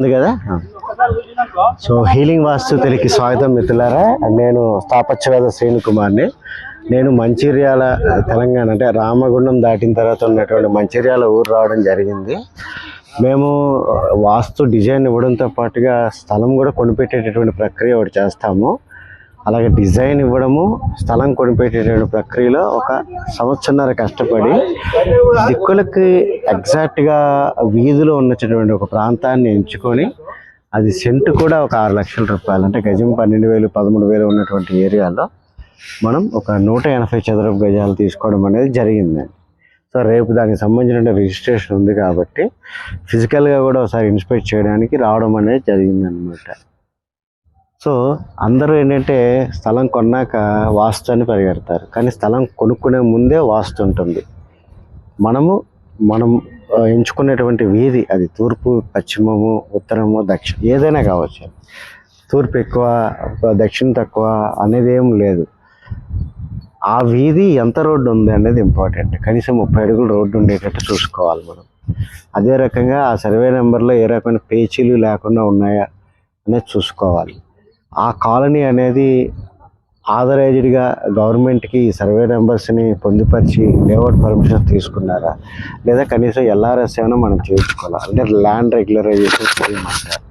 ఉంది కదా? So healing వాస్తు తెలికి స్వాగతం మిత్రులారా. నేను స్థాపత్యవేద శ్రేణు కుమార్ని నేను మంచిర్యాల తెలంగాణ అంటే రామగుండం దాటిన తర్వాత ఉన్నటువంటి మంచిర్యాల ఊరు రావడం జరిగింది. మేము వాస్తు డిజైన్ ఇవ్వడంతో పాటుగా స్థలం కూడా కొనిపెట్టేటటువంటి ప్రక్రియ ఒకటి చేస్తాము. అలాగే డిజైన్ ఇవ్వడము స్థలం కొనిపెట్టేటువంటి ప్రక్రియలో ఒక సంవత్సరన్నర కష్టపడి దిక్కులకి ఎగ్జాక్ట్గా వీధిలో ఉన్నటువంటి ఒక ప్రాంతాన్ని ఎంచుకొని అది సెంటు కూడా ఒక ఆరు లక్షల రూపాయలు అంటే గజం పన్నెండు వేలు పదమూడు వేలు ఉన్నటువంటి ఏరియాలో మనం ఒక నూట ఎనభై చదరపు గజాలు తీసుకోవడం అనేది జరిగిందండి. సో రేపు దానికి సంబంధించిన రిజిస్ట్రేషన్ ఉంది కాబట్టి ఫిజికల్గా కూడా ఒకసారి ఇన్స్పెక్ట్ చేయడానికి రావడం అనేది జరిగిందనమాట సో అందరూ ఏంటంటే స్థలం కొన్నాక వాస్తు అని పరిగెడతారు. కానీ స్థలం కొనుక్కునే ముందే వాస్తు ఉంటుంది. మనము మనం ఎంచుకునేటువంటి వీధి అది తూర్పు పశ్చిమము ఉత్తరము దక్షిణ ఏదైనా కావచ్చు. తూర్పు ఎక్కువ దక్షిణ తక్కువ అనేది ఏం లేదు. ఆ వీధి ఎంత రోడ్డు ఉంది అనేది ఇంపార్టెంట్. కనీసం ముప్పై అడుగులు రోడ్డు ఉండేటట్టు చూసుకోవాలి మనం. అదే రకంగా ఆ సర్వే నెంబర్లో ఏ రకమైన పేచీలు లేకుండా ఉన్నాయా అనేది చూసుకోవాలి. ఆ కాలనీ అనేది ఆథరైజ్డ్గా గవర్నమెంట్కి సర్వే నెంబర్స్ని పొందుపరిచి లేఅవుట్ పర్మిషన్ తీసుకున్నారా? లేదా కనీసం ఎల్ఆర్ఎస్ ఏమైనా మనం చేయించుకోవాలా? అంటే ల్యాండ్ రెగ్యులరైజేషన్ స్కీమ్ అంటారు.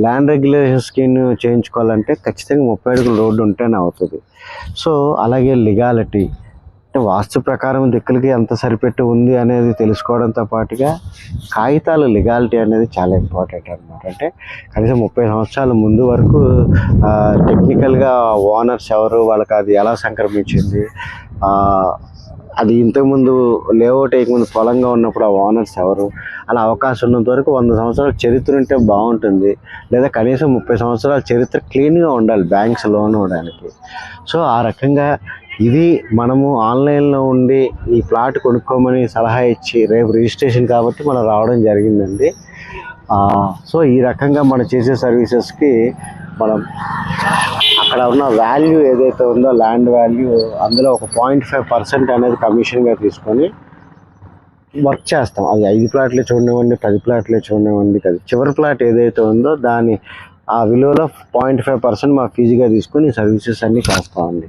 ల్యాండ్ రెగ్యులేషన్ స్కీమ్ చేయించుకోవాలంటే ఖచ్చితంగా ముప్పై అడుగుల రోడ్డు ఉంటేనే అవుతుంది. సో అలాగే లిగాలిటీ అంటే వాస్తు ప్రకారం దిక్కులకి ఎంత సరిపెట్టి ఉంది అనేది తెలుసుకోవడంతో పాటుగా కాగితాల లిగాలిటీ అనేది చాలా ఇంపార్టెంట్ అనమాట అంటే కనీసం ముప్పై సంవత్సరాల ముందు వరకు టెక్నికల్గా ఓనర్స్ ఎవరు వాళ్ళకి అది ఎలా సంక్రమించింది అది ఇంతకుముందు లేఅవుట్ వేయకముందు పొలంగా ఉన్నప్పుడు ఆ ఓనర్స్ ఎవరు అలా అవకాశం ఉన్నంత వరకు వంద సంవత్సరాల చరిత్ర ఉంటే బాగుంటుంది. లేదా కనీసం ముప్పై సంవత్సరాల చరిత్ర క్లీన్గా ఉండాలి బ్యాంక్స్ లోన్ ఇవ్వడానికి. సో ఆ రకంగా ఇది మనము ఆన్లైన్లో ఉండి ఈ ప్లాట్ కొనుక్కోమని సలహా ఇచ్చి రేపు రిజిస్ట్రేషన్ కాబట్టి మనం రావడం జరిగిందండి. సో ఈ రకంగా మనం చేసే సర్వీసెస్కి మనం అక్కడ ఉన్న వాల్యూ ఏదైతే ఉందో ల్యాండ్ వాల్యూ అందులో ఒక పాయింట్ ఫైవ్ పర్సెంట్ అనేది కమిషన్గా తీసుకొని వర్క్ చేస్తాం. అది ఐదు ప్లాట్లే చూడనివ్వండి పది ప్లాట్లే చూడనివ్వండి అది చివరి ప్లాట్ ఏదైతే ఉందో దాని ఆ విలువలో పాయింట్ ఫైవ్ పర్సెంట్ మా ఫీజుగా తీసుకొని సర్వీసెస్ అన్నీ చేస్తామండి.